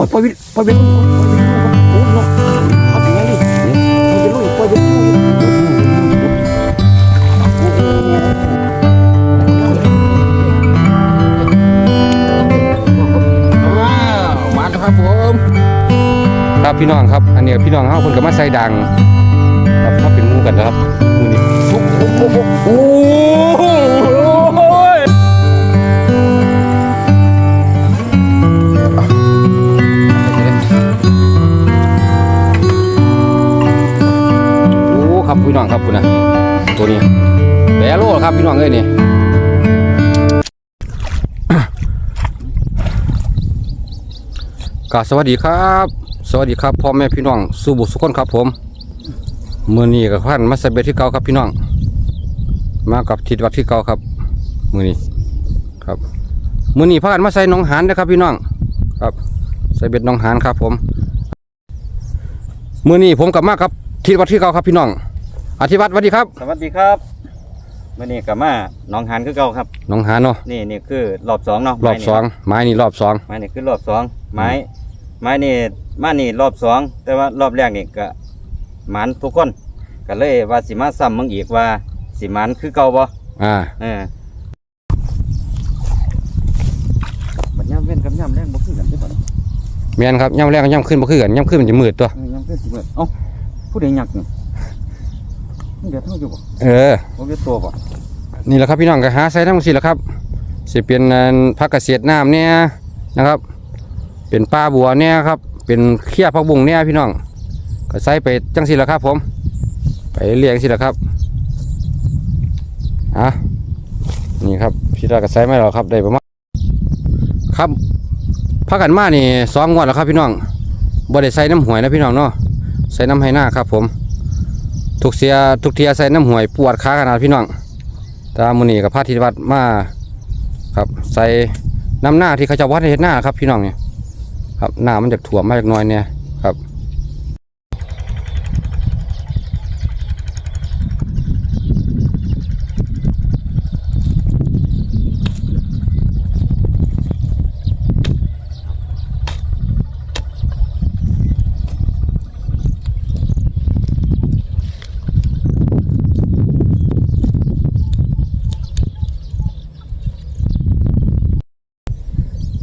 ปล่อยปล่อยวิปล่อยวิปล่อยวิโอ้ยเนาะเอาถึงไงดิมันจะลุยปล่อยวิอ้าวมาแล้วครับผมครับพี่น้องครับ อันนี้พี่น้องเฮาเพิ่นก็มาใส่ดัง ครับถ้าเป็นหมูกันนะครับมือนี้โอ้โห พี่น้องครับคุณนะตัวนี้แบโลครับพี่น้องเอ้ยนี่ก็สวัสดีครับ สวัสดีครับพ่อแม่พี่น้องสู่บุสุคนครับผมมือนี้กับพันมาสเบที่เก่าครับพี่น้อง มากับทิศวัดที่เก่าครับ มือนี้ครับมือนี้พากันมาใส่หนองหานนะครับพี่น้องครับใส่เบ็ดหนองหานครับผมมือนี้ผมกลับมาครับทิศวัดที่เก่าครับพี่น้อง อธิวัตรสวัสดีครับสวัสดีครับมื่อนี้กับมาหน้องหานคือเก่าครับหนองหานเนาะนี่นี่คือรอบสองเนาะรอบสองไม้นี่รอบสองไม้นี่คือรอบสองไม้ ไม้นี่มานี่รอบสองแต่ว่ารอบแรกนี่ก็หมันทุกคนก็เลยว่าสิมาซ้ำมึงอีกว่าสิหมันคือเก่าบ่อ่าเออบัดย่ำเว้นกับย่ำแรงบ่คือกันเด้อบ่เนี่ยแม่นครับย่ำแรกกับย่ำขึ้นบ่คือกันย่ำขึ้นมันจะมืดตัวเออย่ำเว้นสิเบิดเอ้าผู้ใดยักนี่มึง เดี๋ยวเท่าอยู่บ่เออบ่เวียดตัวบ่นี่แหละครับพี่น้องก็หาใส่ทั้งสิแหละครับสิเป็นอันผักเกษตรน้ำเนี่ยนะครับ เป็นปลาบัวเนี่ยครับ เป็นเขี้ยผักบุ้งเนี่ยพี่น้องก็ใส่ไปจังสิแหละครับ ผม ไปเลี้ยงสิแหละครับอะนี่ครับพี่ตาก็ใส่ไม่หรอกครับได้ประมาณครับพักกันมานี่สองงวดแล้วครับพี่น้องบ่ได้ใส่น้ำหวยนะพี่น้องเนาะใส่น้ำไหหน้าครับผม ทุกเสียทุกเทียใส่น้ำหวยปวดขาขนาดพี่น้องตามุนีกับพระธิวัดมาครับใส่น้ำหน้าที่เขาจะวัดให้เห็นหน้าครับพี่น้องเนี่ยครับหน้ามันจะถ่วมมาจากน้อยเนี่ยครับ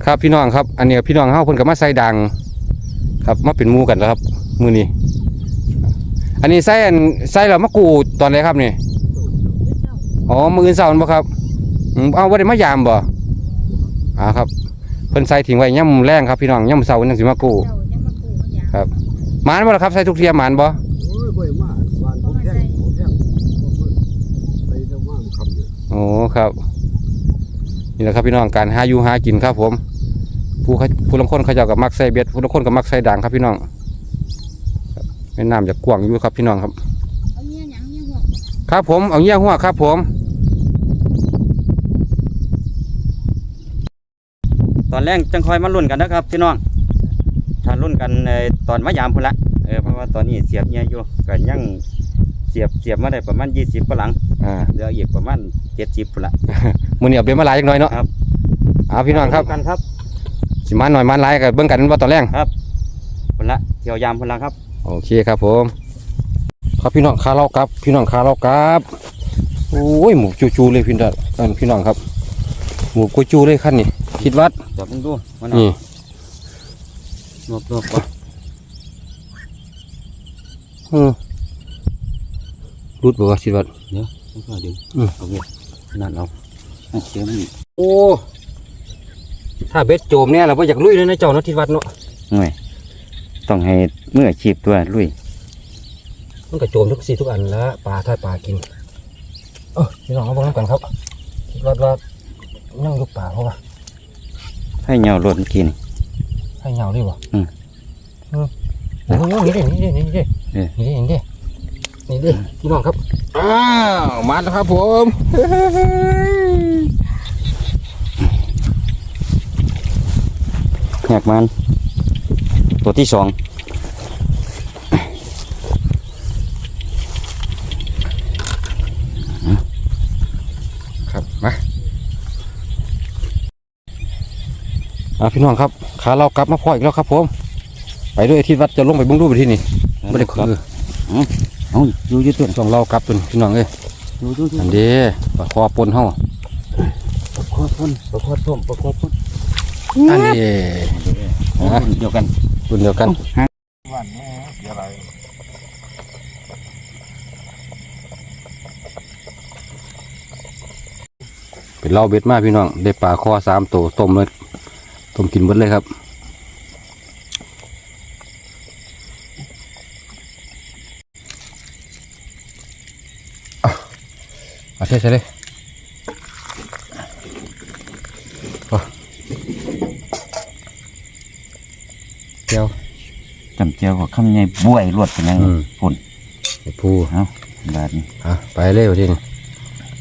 ครับพี่น้องครับ อันนี้พี่น้องเฮาเพิ่นก็มาใส่ดังครับมาเป็นมูกันแล้วครับ มือนี้ อันนี้ใส่อันใส่แล้วมะกูตอนไหนครับนี่อ๋อมืออื่นเช้าบ่ครับเอาบ่ได้มายามบ่อ่าครับเพิ่นใส่ทิ้งไว้ย่ำแรงครับพี่น้องย่ำเช้าจังสิมากู้เจ้ายังมาปลูกมันอย่างครับหมานบ่ล่ะครับใส่ทุกเทียหมานบ่โอ้ครับนี่แหละครับพี่น้องการหาอยู่หากินครับผม ผู้เขาผู้ลางคนเขาเจ้ากับมักใส่เบ็ดผู้ลางคนกับมักใส่ด่างครับพี่น้องครับแม่น้ำจะกว้างอยู่ครับพี่น้องครับเอาเงี้ยหยังเงี้ยหัวครับผมเอาเงี้ยหัวครับผมตอนแรกจังคอยมาลุ้นกันนะครับพี่น้องถ้าลุ้นกันเอ่อตอนมายามพุ่นละเออเพราะว่าตอนนี้เสียบเงียอยู่ก็ยังเสียบเสียบมาได้ประมาณยี่สิบกว่าหลังอ่าเหลืออีกประมาณเจ็ดสิบพุ่นละมือเหนียวเดี๋ยวมาหลายจักหน่อยเนาะครับเอาพี่น้องครับกันครับ สิมาหน่อยมาหลายกับเบิ่งกันว่าตอนแรกพุ่นละเที่ยวยามพุ่นละครับ โอเคครับผม ครับพี่น้องขาเรากลับ พี่น้องขาเรากลับโอ้ยหมูจูๆเลยพี่น้องอันพี่น้องครับ หมูกุจูเลยขั้นนี้คิดวัดเดี๋ยวมึงดูมันนี่นวบนวบก่อนอืมรุดบอกว่าคิดวัดต้องค่อยดึงอืมเอาเงี้ยนั่นเอาเอาเสียมันอีกโอ้ ถ้าเบ็ดโจมเนี่ยเราไ่อยากลุยเลยนะเจ้าเนาะทิศวัดเนาะหน่วยต้องให้มืออาชีพตัวลุยมันก็โจมทุกสีทุกอันแล้วปลาถ้าปลากินเออพี่น้องเอาบ้างกันครับทิศวัดว่านั่งยกปลาเพราะว่าให้เหงาหล่นกินให้เหงาด้วยวะอืมเออโอ้โหนี่เด้นี่เด้นี่เด้เออนี่เด้นี่เด้นี่เด้พี่น้องครับอ้าวมาแล้วครับผม อยากมัน ตัวที่สองครับมาอ่าพี่น้องครับ ขาเรากลับมาพ่ออีกแล้วครับผม ไปด้วยที่วัดจะลงไปเบุ้งดูไปที่นี่ไม่ได้คือเอาอยู่อยู่ตัวต้องเรากลับตุนพี่น้องเอ้ยอยู่อยู่อยู่อันเด้ปลาคอปนเฮาประคอพ่นประคอต้มประคอพ่น อันนี้โอ้เดียวกันรุ่นเดียวกันวันนี้เดี๋ยวอะไรเป็นเล้าเบ็ดมากพี่น้อง ได้ปลาคอสามตัวต้มเลยต้มกินหมดเลยครับอะเอาใช่ใช่เลยเอา เจียวจำเจียวกับคำใหญ่บวยรวดเป็นยังอืมพ่นไอ้ปูเอาบาดนี้อะไปเร็วทีนี้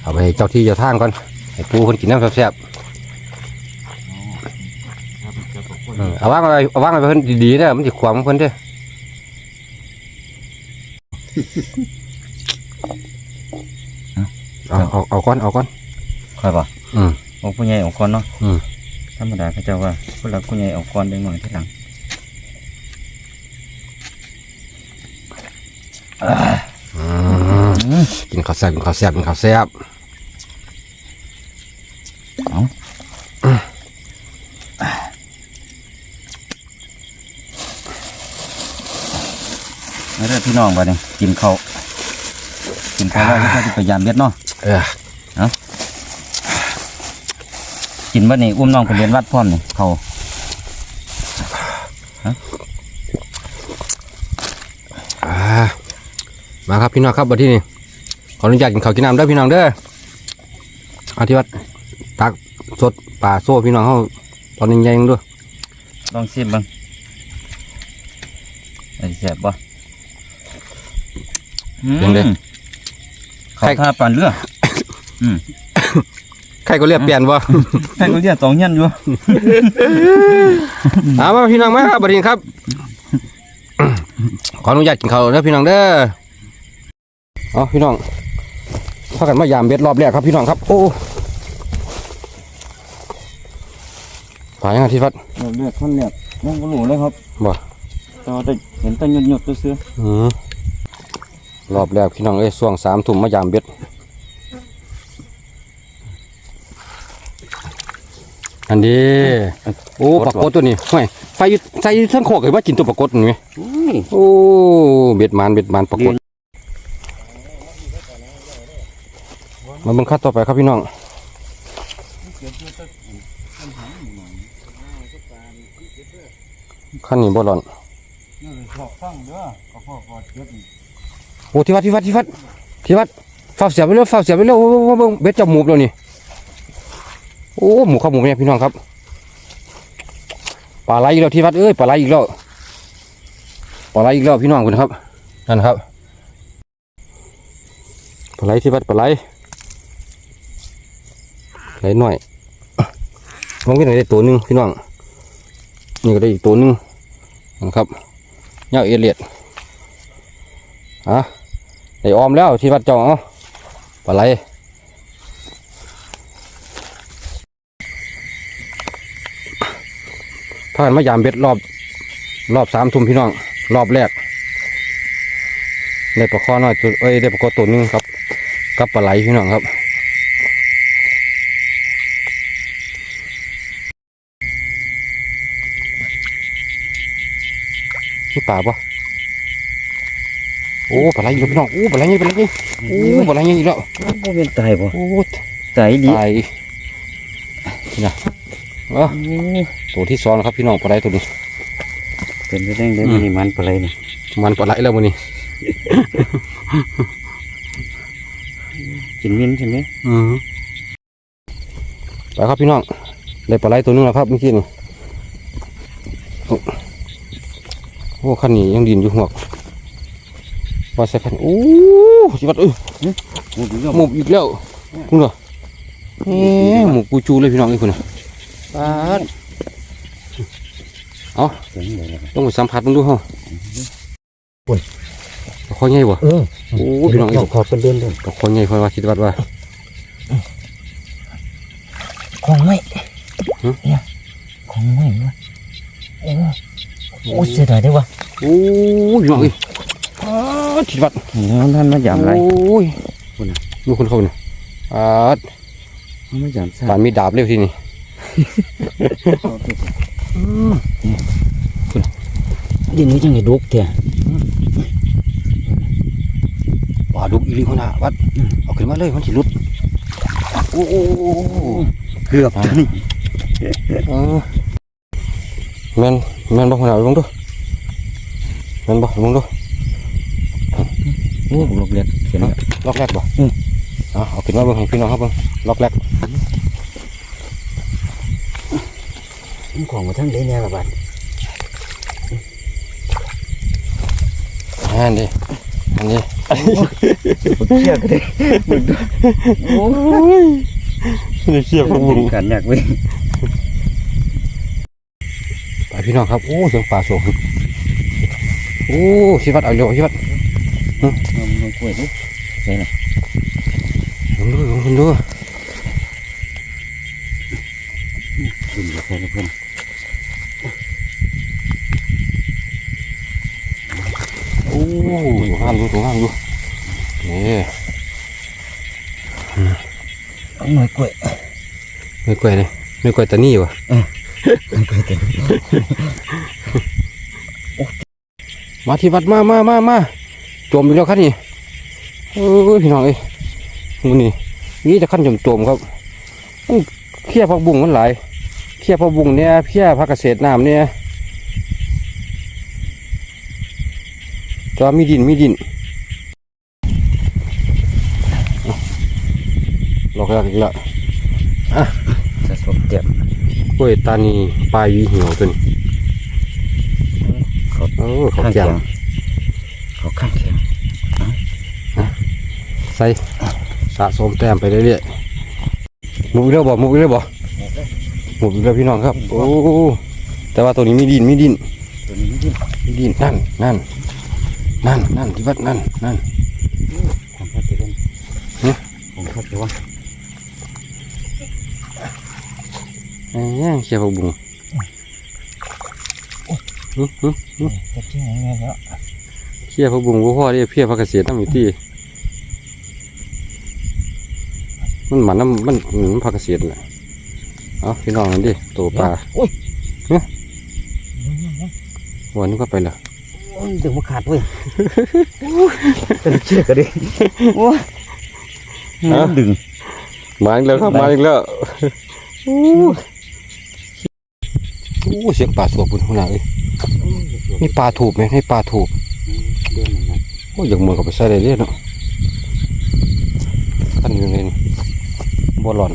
เอาไปให้เจ้าที่เจ้าทางก่อนไอ้ปูคนกินน้ำแซ่บๆเออเอาวางไว้เอาวางไว้เพิ่นดีๆเด้อมันสิขวางเพิ่นเด้อเอาเอาเอาก้อนเอาก้อนค่อยบ่อืมโอ้ผู้ใหญ่เอาก่อนเนาะอืมธรรมดาเขาเจ้าว่าผู้หลักผู้ใหญ่เอาก่อนเด็กหน่อยทีหลัง อืม กินข้าวแซ่บกินข้าวแซ่บกินข้าวแซ่บแล้วเด้อพี่น้องบาดนี้กินข้าวกินข้าวแล้วก็จะพยายามเบ็ดเนาะเออกินบัดนี้อุ้มน้องไปเรียนวัดพร้อมนี่เขา อ่า มาครับพี่น้องครับวันที่นี่ขออนุญาตกินข้าวกินน้ำเด้อพี่น้องเด้อเอาที่วัดตักสดป่าโซ่พี่น้องเขาตอนนี้ยังด้วยลองชิมเบ้างไอ้แซ่บบ่อืมเขาท่าปานเรือใครก็เรียกเปลี่ยนบ่ใครก็เรียกสองเงี้ยนอยู่เอามาพี่น้องมาครับบัดนี้ครับ ขออนุญาตกินข้าวเด้อพี่น้องเด้อ เอาพี่น้องพากันมายามเบ็ดรอบแรกครับพี่น้องครับ โอ้ปลายังไงที่วัดเลือดท่อนเลือดยังก็รู้เลยครับบ่แต่ว่าได้เห็นแต่หยดหยดๆซื้ออืมรอบแรกพี่น้องเอ้ยช่วงสามทุ่มมายามเบ็ดอันนี้โอ้ปลากดตัวนี้ห่วยไฟอยู่ใส่เส้นโคกเห็นว่ากินตัวปลากดนี่ไหมๆอุ้ยโอ้เบ็ดมันเบ็ดมันปรากฏ มาเบิ่งขั้นต่อไปครับพี่น้องขั้นนี้บ่หล่อนโอ้ที่วัดที่วัดที่วัดที่วัดฝ้าเสียบไปเร็วฝ้าเสียบไปเร็วโอ้โหเบิ่งเบ็ดจะหมูแล้วนี่โอ้หมูข้าวหมูเนี่ยพี่น้องครับปลาไหลอีกแล้วที่วัดเอ้ยปลาไหลอีกแล้วปลาไหลอีกแล้วพี่น้องคุณครับนั่นครับปลาไหลที่วัดปลาไหล ไหลหน่อยมองไปหน่อยได้ตัวหนึ่งพี่น้องนี่ก็ได้อีกตัวหนึ่งนะครับเงาเอเลียดอะได้ออมแล้วที่วัดจ้าเอาปลาไหลพากันมายามเบ็ดรอบ รอบสามทุ่มพี่น้อง รอบแรกได้ปลาข้อน้อยเอ้ยได้ปลาข้อตัวหนึงครับ กับปลาไหลพี่น้องครับ นี่ปลาปะโอ้ปลาไหลอีกแล้วพี่น้องโอ้ปลาไหลใหญ่ปลาไหลใหญ่โอ้ปลาไหลใหญ่อีกแล้วบ่เป็นตายบ่โอ้ตายดีตายนี่นะเออตัวที่สองนะครับพี่น้องปลาไหลตัวนี้เป็นไปได้ไงมันนี่มันปลาไหลนี่มันปลาไหลแล้วมันนี่กินมิ้นใช่ไหมอืมไปครับพี่น้องได้ปลาไหลตัวหนึงแล้วครับเมื่อกี้นี่โอ้ โอ้ขันนี้ยังดินอยู่หัวกว่าใส่ขันโอ้ชิบัดเอ้ยโอ้ยเรื่องหมูอีกแล้วคุณเหรอเอ๊ะหมูปูจูเลยพี่น้องนี่คุณน่ะปาดเป็นเลยนะครับต้องไปสัมผัสมันดูเฮาปุ่นคอใหญ่บ่เออโอ้พี่น้องขอเป็นเดือนเลยคอใหญ่คอยว่าคิดวัดว่าของไม่หึเนี่ยของไม่วะ โอ้เสียดายได้วะโอ้ยพี่น้องเอ้ยอ้าวทิดวัดแล้วท่านมายามไรโอ้ยคุณน่ะดูคนเขาเนี่ยอ่ามายามซาป่านมีดาบเร็วที่นี่อืมดินนี้จังไงดุกเถอะป่าดุกอีหลีคนน่ะวัดเอาขึ้นมาเลยมันสิหลุดโอ้โอ้โอ้โอ้เกือบนี่เออ แม่นแม่นบ่คนน่ะลงดูแม่นบ่ลงดูโอ้ลกเล็กเขียนล็อกแรกบ่อืมเอาเอาขึ้นมาเบิ่งให้พี่น้องครับเบิ่งล็อกแรกของมาทั้งเดเนี่ยละบัดอ่านี่อันนี้เชี่ยก็ได้โอ้ยนี่เชี่ยพวกมึงกันอยากเว้ยไป พี่น้องครับ โอ้เสียงป่าโศกโอ้ชิวัดเอาเร็วชิวัดมันลงกล้วยดิใช่ไหมลงดูลงดูกินอยู่ใช่เพื่อนโอ้ตัวงามดูตัวงามดูนี่เอาหน่อยกล้วยไม่กล้วยเลยไม่กล้วยตานี่วะกล้วยเต็ มาที่วัดมามามามาจมอีกแล้วครับนี่เออพี่น้องเอ้ยมันนี่นี่จะขั้นจมจมครับมันเพี้ยพักบุ้งมันหลายเพี้ยพักบุ้งเนี่ยเพี้ยพักเกษตรน้ำเนี่ยจอมีดินมีดินเอาลอกแรกอีกแล้วจะสมเต็ม กล้วยตานีปลายหวีเหี่ยวตัวนี้เขาเออเขาข้างแก้แข็มงเขาข้างแข็งใส่สะสมแต้มไปเรื่อยๆหมุกอีกแล้วบ่หมุกอีกแล้วบ่หมุกอีกแล้วพี่น้องครับ โอ้แต่ว่าตัวนี้มีดินมีดินตัวนี้ไม่ดิ้นมีดินนั่นนั่นนั่นนั่นที่วัดนั่นนั่นผมพัดไปเล่นฮะผมพัดไปว่า ไอ้งเขียวบุ้งเชียวเขียวบุ้งพ่อเรียกเพี้ยพักเกษตรน้ำอยู่ที่มันหมันน้ำมันมันพักเกษตรแหละเอาพี่น้องนั่นดิตัวปลาโอ้ยวันนี้ก็ไปและโอ้ยดึงมาขาดเว้ยเป็นเชี่ยกันดิโอ้ยมันดึงมาอีกแล้วครับมาอีกแล้ว อ้โหเสียงป่าสวบบุญขนาดเลยนี่ปลาถูกไหมนี่ปลาถูกเดือนหนึ่งนะโอ้ยอย่างมือกับไปใส่ได้เลยเนาะขั้นอยู่เลยนี่บัวหล่อน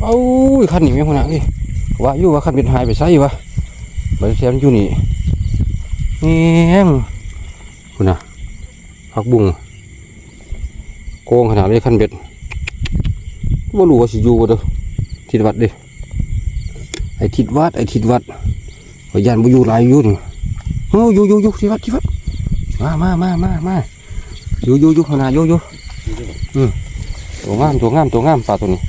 เอ้ยขั้นนี้ไม่ขนาดเลยว่าอยู่ว่าขั้นเป็นหายไปใส่วะใบแซมนอยู่นี่แง่มคุณน่ะผักบุ้งโกงขนาดเลยขั้นเบ็ดบ่รู้ว่าสิอยู่บ่เด้อทิดวัดเดิ ไอ้ทิดวัดไอ้ทิดวัดขอยยานบ่อยู่หลายอยู่นี่โอ้อยู่อยู่อยู่ที่วัดที่วัดมามามามามาอยู่อยู่อยู่ขนาดอยู่อยู่อืมตัวงามตัวงามตัวงามปลาตัวนี้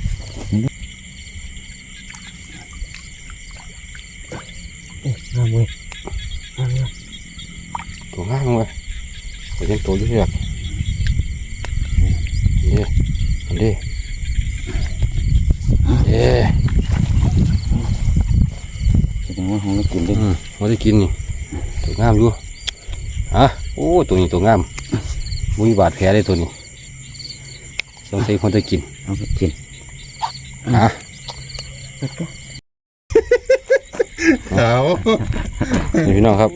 งามเว้ยตัวงามเลยแต่ยังตัวอยู่เสียกนี่อันนี้เอ๊ะ แสดงว่าห้องนี้ กินได้อืมมาได้กินนี่ตัวงามอยู่ฮะโอ้ตัวนี้ตัวงามมุ้ยบาดแผลเลยตัวนี้สงสัยคนจะกินเอาไปกินฮะขาวนี่พี่น้องครับ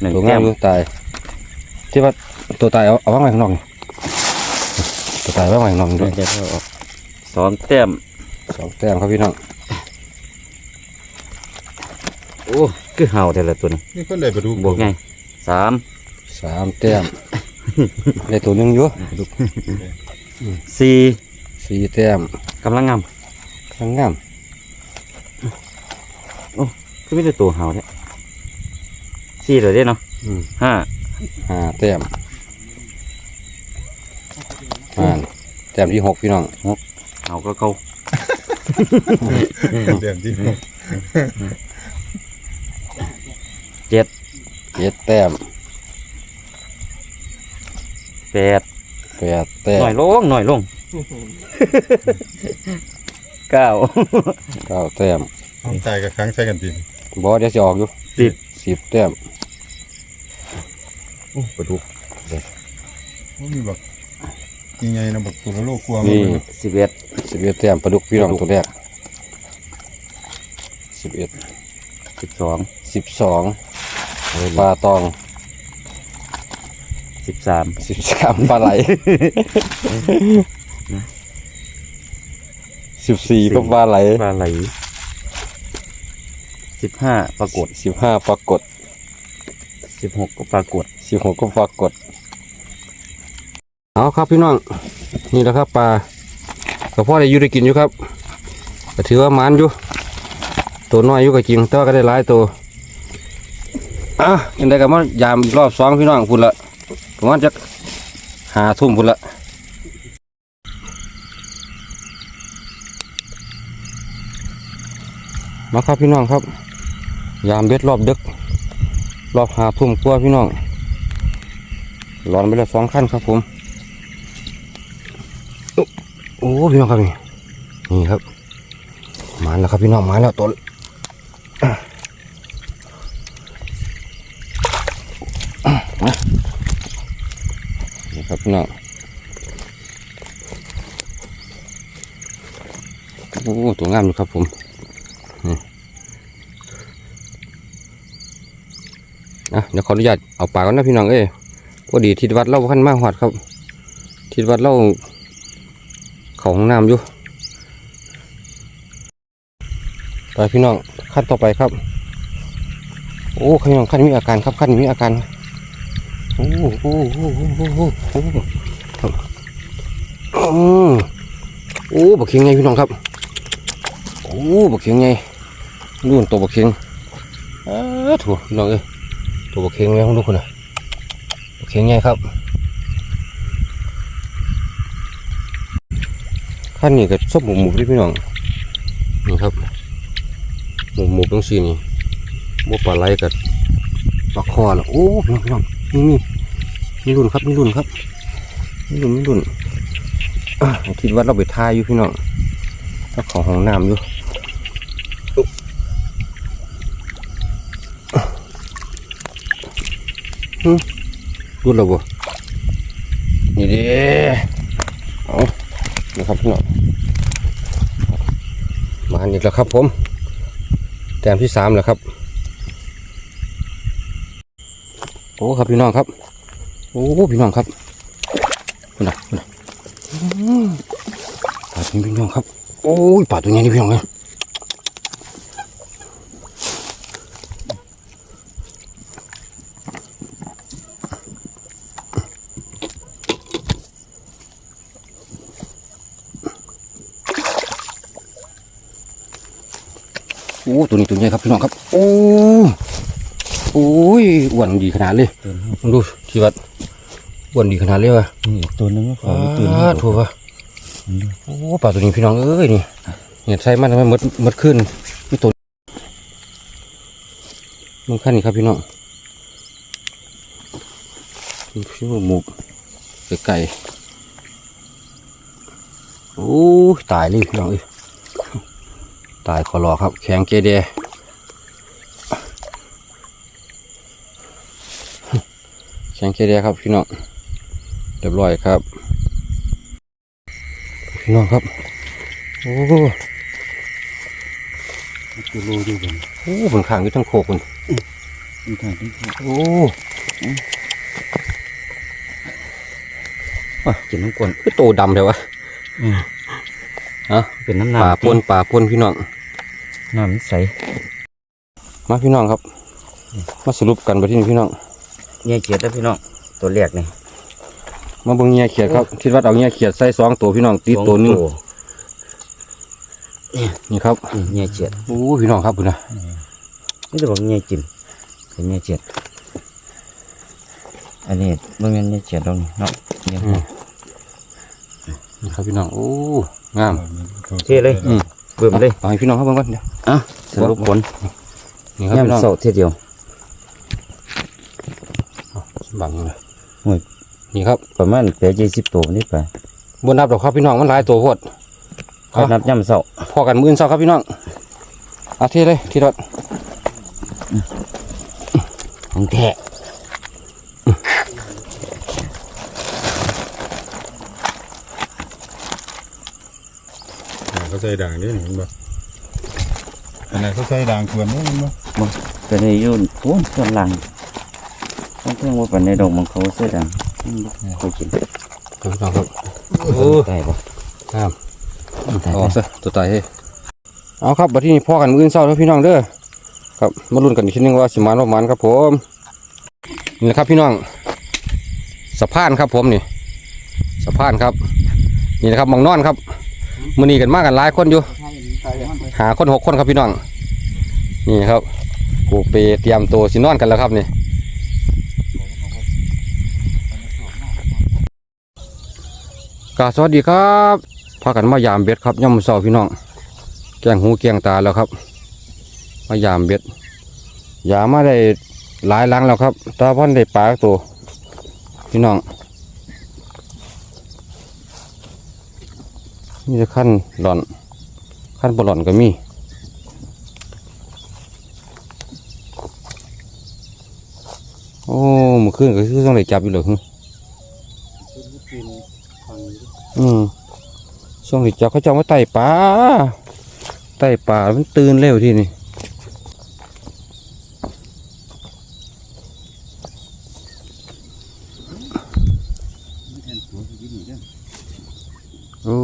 หนึ่งตัวแก้งามมอยู่ตายที่ว่าตัวตายเอาเอาวางไว้ข้างนอกนี่ตัวตายวางไว้ข้างนอกนี่เดี๋ด้ยววยจะเอาออกสองแต้มสองแต้มครับพี่น้อง โอ้คือเห่าแต่ละตัวนี้นี่คนได้ไปดูบวกไงสามสามแต้มได้ตัวหนึงอยู่สี่สี่แต้มกำลังงามข้างงามคือไม่ได้ตัวเห่าเนี่ยสี่เลยเด้เนาะอืมห้าห้าแต้มอ่านแต้มที่หกพี่น้องเห่าก็เก่าแบบที่ เจ็ดเจ็ดแต้มแปดแปดแต้มหน่อยลงหน่อยลงเก้าเก้าแต้มห้องตายกับครั้งใช้กันทีบอเดี๋ยวจะออกอยู่สิบสิบแต้มปลาดุกว่ามีแบบยังไงนะบอกตัวละโลกกลัวนี่มันสิบเอ็ดสิบเอ็ดแต้มปลาดุกพี่น้องตัวแรกสิบเอ็ดสิบสองสิบสอง ปลาตองสิบสามสิบสามปลาไหลสิบสี่ก็ปลาไหลปลาไหลสิบห้าปรากฏสิบห้าปรากฏสิบหกก็ปรากฏสิบหกก็ปรากฏเอาครับพี่น้องนี่แหละครับปลาก็พ่อได้อยู่ได้กินอยู่ครับก็ถือว่าหมันอยู่ตัวน้อยอยู่ก็จริงแต่ว่าก็ได้หลายตัว อะยังไงก็มายามรอบสองพี่น้องพุ่นละประมาณจะหาทุ่มพุ่นละมาครับพี่น้องครับ ยามเบ็ดรอบดึก รอบหาทุ่มกว่าพี่น้องร้อนไปแล้วสองขั้นครับผมโอ้พี่น้องครับนี่นี่ครับมาแล้วครับพี่น้องมาแล้วตัวอะมานี่ ครับพี่น้องโอ้ตัวงามอยู่ครับผมนี่อะเดี๋ยวขออนุญาตเอาปากก่อนนะพี่น้องเอ้ยพอดีทิศวัดเล่าขั้นมากหอดครับ ทิศวัดเล่าเขาห้องน้ำอยู่ไปพี่น้องขั้นต่อไปครับ โอ้พี่น้องขั้นมีอาการครับขั้นมีอาการ โอ้โหโอ้โหโอ้โหโอ้โหครับอืมโอ้บักเขียงไงพี่น้องครับ โอ้บักเขียงไงนู่นตัวบักเขียงอ้าถั่วพี่น้องเอ้ยตัวบักเขียงไงของลูกคนน่ะบักเขียงไงครับขั้นนี้ก็ชอบหมูหมูที่พี่น้องนี่ครับหมูหมูตรงสีนี่บัวปลาไหลกับปลาคอละโอ้พี่น้อง พี่น้องนี่นี่มีรุ่นครับมีรุ่นครับมีรุ่นมีรุ่นอะคิดว่าเราไปทายอยู่พี่น้องแล้วของห้องน้ำอยู่รุ่นเราบ่นี่เด้เอานะครับพี่น้องมาอีกแล้วครับผมแต้มที่สามแล้วครับ โอ้ครับพี่น้องครับ โอ้พี่น้องครับคุณน่ะคุณนะปลาตัวนี้พี่น้องครับ โอ้ยปลาตัวนี้นี่พี่น้องเลยโอ้ตัวนี้ตัวใหญ่ครับพี่น้องครับ โอ้ โอ้ยอ้วนดีขนาดเลยดูชีวัดอ้วนดีขนาดเลยว่ะนี่ตัวนึงก็ขอปตัวนึงลาถูกปะโอ้ปลาตัวนี้พี่น้องเอ้ยนี่เนี่ยใช้มันทำไมหมดหมดขึ้นพี่ตัวมึงขั้นนี่ครับพี่น้องพี่พี่หมูไก่โอ้ยตายเลยพี่น้องเอ้ยตายขอรอครับ แข็งเกเด แข็งเกเดครับพี่น้องเรียบร้อยครับ พี่น้องครับ โอ้ตัวโลอยู่กันโหบนข้างอยู่ทั้งโคกคุณมีทางที่เขาโอ้อะกินน้ำกวนคือโตดำเลยวะฮะเป็นน้ำป่าน้ำปนป่าปนพี่น้องน้ำใส มาพี่น้องครับ มาสรุปกันไปที่นี่พี่น้อง เงี้ยเกียดแล้วพี่น้องตัวแรกนี่มาเบิ่งเงี้ยเขียดครับคิดว่าเอาเงี้ยเขียดใส่สองตัวพี่น้องตีตัวหนึงสอนี่ครับนี่เงี้ยเกียดโอ้พี่น้องครับคุณนะนี่จะบอกเงี้ยจิ้มเป็นเงี้ยเกียดอันนี้มันเป็นเงี้ยเกียดตรงนี้เนาะเงี้ยนี่ครับพี่น้องโอ้งามเทเลยอืมเบิ่มเลยเอาให้พี่น้องครับเบิ่งก่อนเดี๋ยวอะเทสรุปผลนี่ครับพี่น้องย่ำเสาเทียเดียว บังเลยโอ้ย นี่ครับประมาณแปดยี่สิบตัวนี่ไปบนนับดอกครับพี่น้องมันหลายตัวโพดเขานับย่ำเสาพอกันมื้ออนเช้าครับพี่น้องเอาเทเลยทีรถของแท้เขาใส่ด่างนี่เห็นบ่อันไหนเขาใส่ด่างควรนี่เห็นบ่ก็ได้อยุ่นโอ้ยส่วนหลัง ต้องเพิ่งว่าปันในดอกมังเขาเสื้อดำเขากินครับพี่น้องครับโอ้ตายปะครับตายเอาซะตัวตายเฮ้เอาครับบัดนี้พ่อกันมื้ออนเช้าแล้วพี่น้องเด้อครับมาลุ้นกันอีกทีนึงว่าสิมานบ่มานครับผมนี่แหละครับพี่น้องสะพานครับผมนี่สะพานครับ นี่นะครับมองนอนครับมือนีกันมากกันหลายคนอยู่ หาคนหกคนครับพี่น้อง นี่ครับกูไปเตรียมตัวสินอนกันแล้วครับนี่ กาสวัสดีครับพากันมายามเบ็ดครับย่ำมเสาพี่น้อง แกงหูแกงตาแล้วครับ มายามเบ็ดยามาได้หลายลังแล้วครับตาพ่นได้ปลาตัวพี่น้องนี่จะขั้นหล่อนขั้นบอลอนก็มีโอ้มื่อคืนก็คือต้องได้จับอยู่เลยหึอื มช่วงที่จับเขาจะเอามาไต่ปลาไต่ปลามันตื่นเร็วที่นี่โอ้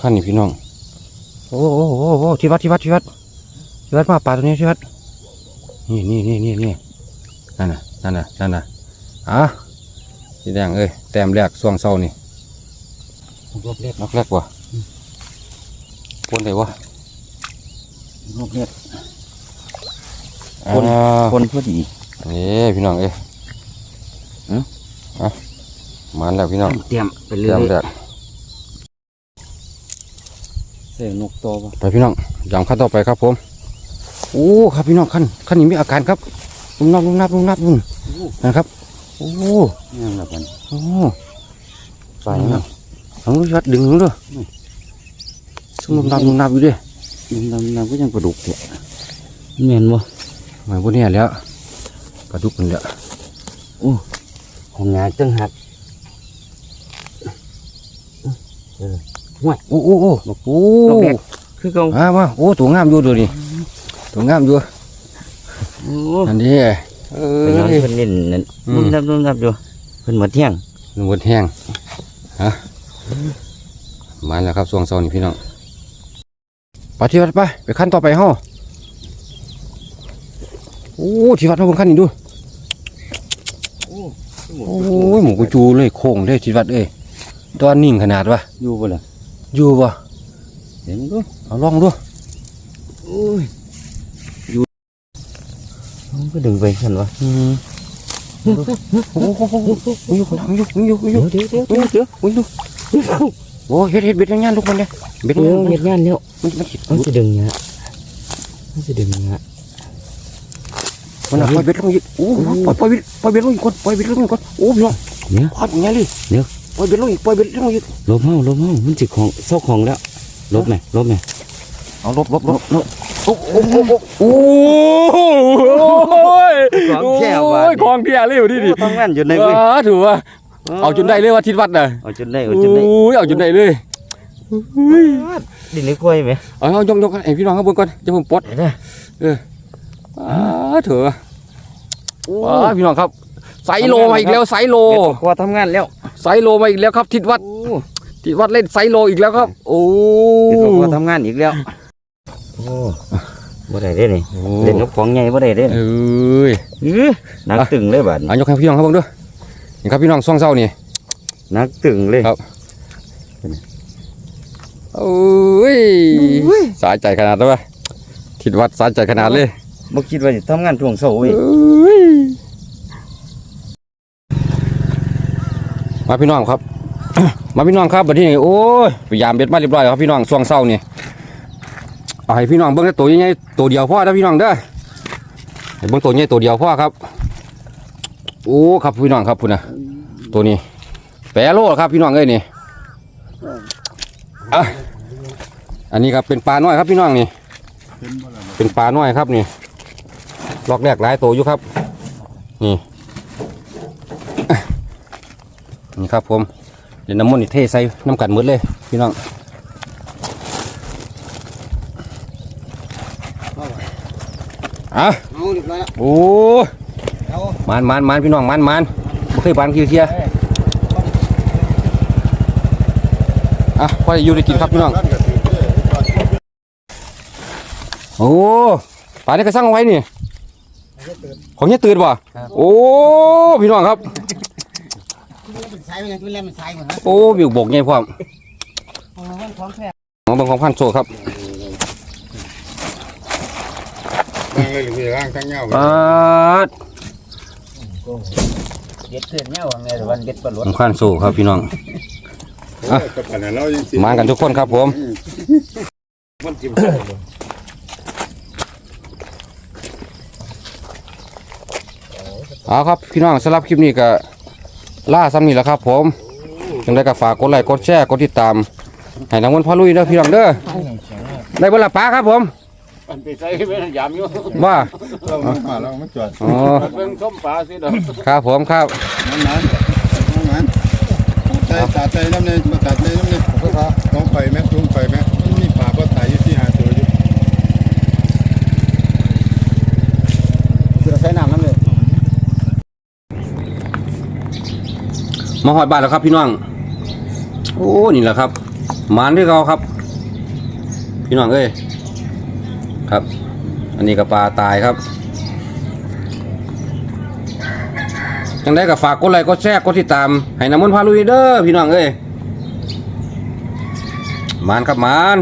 ขั้นนี่พี่น้อง โอ้โอ้โอ้โอ้ที่วัดที่วัดที่วัดที่วัดมาปลาตัวนี้ที่วัด นี่นี่นี่นี่นี่นั่นน่ะนั่นน่ะนั่นน่ะ อะสีแดงเอ้ยแต้มแรกส่วงเศร้านี่รอบเล็ดนักแรกว่ะปนไหนวะรอบเล็ดอ่าปนคนพอดีเอ้พี่น้องเอ้ยเอ้าอะมันแล้วพี่น้องเตรียมไปเรื่แต้อมยแรกเสียงนกโตปะไปพี่น้องยำขั้นต่อไปครับผมโอ้ครับพี่น้องขั้นขั้นนี้มีอาการครับลุมนับลุมนับลุมนับลุมนะครับ โอ้นี่แหละกันโอ้ไปนะเอาลูกชัดดึงดูสมุนดำนับอยู่ดิมันดำน้ำก็ยังกระดูกเถอะเมียนบ่หมายพวกนี้แล้วปลาดุกมันแหละของงาจังหักโอ้โอ้โอ้โอ้ดอกแรกคือเขามามาโอ้ตัวงามอยู่ดูนี่ตัวงามอยู่โอ้อันนี้ เอเป็นยังอเพิ่นเล่นนั่นอืม นุ่มนับนุ่มนับอยู่เพิ่นหมดเที่ยงหนวดแห้งฮะมาแล้วครับสวงเสานี่พี่น้องไปที่วัดไปไปขั้นต่อไปห้อโอ้ที่วัดมาบนขั้นนี้ดู โอ้ยหมูกระจูเลยโค้งเลยทิวัดเอ้ยตอนนิ่งขนาดวะอยู่บ่ล่ะอยู่บ่เดี๋ยวมึงดูเอาลองดูโอ้ยอยู่มัน ก็ดึงไปสันวะอืมโอ้โอยู่ข้างหลังอยู่อยู่อยู่เดี๋ยวเดี๋ยวเดี๋ยวเดี๋ยวอยู่โอ้เฮ็ดเฮ็ดเบ็ดงานลูกมันเนี่ยเบ็ดงายวนเฮ็ดงานแล้วมันมันมันจะดึงเงี้ยมันจะดึงเงี้ยมันปล่อยเบ็ดลงอีกโอ้ปล่อยปล่อยเบ็ดปล่อยเบ็ดลงอีกก่อนปล่อยเบ็ดลงอีกก่อนโอ้พี่น้องเนี่ยพอดอย่างเงี้ยเลยปล่อยเบ็ดลงอีกปล่อยเบ็ดลงอีกลบเฮาลบเฮามันจิกของเศร้าของแล้วลบไหมลบไหมเอาลบลบลบลบ โอ้โอ้โอ้โอ้ยของแท้ว่ะโอ้ยของแท้เลยดิดิต้องงานอยู่ในเว้ยถือว่าเอาจนได้เลยว่าทิศวัดน่ะเอาจนได้เอาจนได้โอ้ยเอาจนได้เลยดินในกล้วยไหมเอาเอายกยกให้พี่น้องข้างบนก่อนจะผมปลดเดี๋ยวนะอ้าเถอะว้าพี่น้องครับไซโลมาอีกแล้วไซโลเดี๋ยวพอทำงานแล้วไซโลมาอีกแล้วครับ ทิศวัดโอ้ทิศวัดเล่นไซโลอีกแล้วครับ โอ้เดี๋ยวพอทำงานอีกแล้ว โอ้บ่ได้เด้นี่เล่นกับของใหญ่บ่ได้เด้เอ้ยอื้อหนักตึงเลยบาดนี้เอายกให้พี่น้องข้างบนด้วยนี่ครับพี่น้องซ่องเศร้านี่ หนักตึงเลยครับ โอ้ยสาใจขนาดนั้นปะทิศวัดสาใจขนาดเลยบ่คิดว่าจะทำงานช่วงเช้าเว้ย เอ้ยมาพี่น้องครับ มาพี่น้องครับบัดนี้โอ้ยพยายามเบ็ดมาเรียบร้อยแล้วครับพี่น้องช่วงเช้านี่ เอาให้พี่น้องเบิ่งแต่ตัวใหญ่ตัวเดียวพ่อนะพี่น้องเด้อให้เบิ่งตัวใหญ่ตัวเดียวพ่อครับ โอ้ครับพี่น้องครับพุ่นนะตัวนี้แปรโลครับพี่น้องเอ้ยนี่อะอันนี้ครับเป็นปลาน้อยครับพี่น้องนี่เป็นปลาน้อยครับนี่ลอกแรกหลายตัวอยู่ครับ นี่นี่ครับผมเดี๋ยวน้ำมันนี่เทใส่น้ำกันหมดเลยพี่น้อง อะเอาเรียบร้อยแล้วโอ้มันมันมันพี่น้องมันมันไม่เคยบานคิวเทียอะพอได้อยู่ได้กินครับพี่น้องร้านก็ถือเด้อโอ้ปลาได้กระสังเอาไว้นี่ของเนี้ยตื่นบ่โอ้พี่น้องครับเป็นสายมันเป็นแรงเป็นสายหมดนะโอ้บิวบกไงพ่อมโอ้มันของแท้ของเบางของพันโซครับ ตั้งเลยหรือมีร่างตั้งเงาปาดเย็ดขึ้นเนี่ยว่าแม่วันเย็ดปลาหลของพันโซครับพี่น้องโอ้ยก็ปานนั้นเรายังสิมากันทุกคนครับผม มันจิ้มเอาครับพี่น้องสำหรับคลิปนี้ก็ล่าซ้ำนี่แหละครับ ผมยังได้ก็ฝากกดไลค์กดแชร์กดติดตามให้น้องวันพาลุยเด้อพี่น้องเด้อได้เวลาปลาครับผมมั นไปใส่เป็นยามอยู่ว่า เรามาหาเรามาจอดอ๋อ เป็นส้มปลาสิดอกครับผมครับ นั้นนั้นนั้นใจตัดใจน้ำเนี่ยมาตัดใจน้ำเนี่ยต้องไปไหมต้องไปไหมมันมีป่าก็ตายอยู่ที่หาตัวอยู่คือเราใช้น้ำน้ำเลยมาหอดบ้านแล้วครับพี่น้อง โอ้ นี่แหละครับหมานด้วยเขาครับ พี่น้องเอ้ย ครับ อันนี้ก็ปลาตายครับยังได้ก็ฝากกดไลค์กดแชร์กดติดตาม ให้น้ำมันพาลุยเด้อพี่น้องเอ้ยมานครับมาน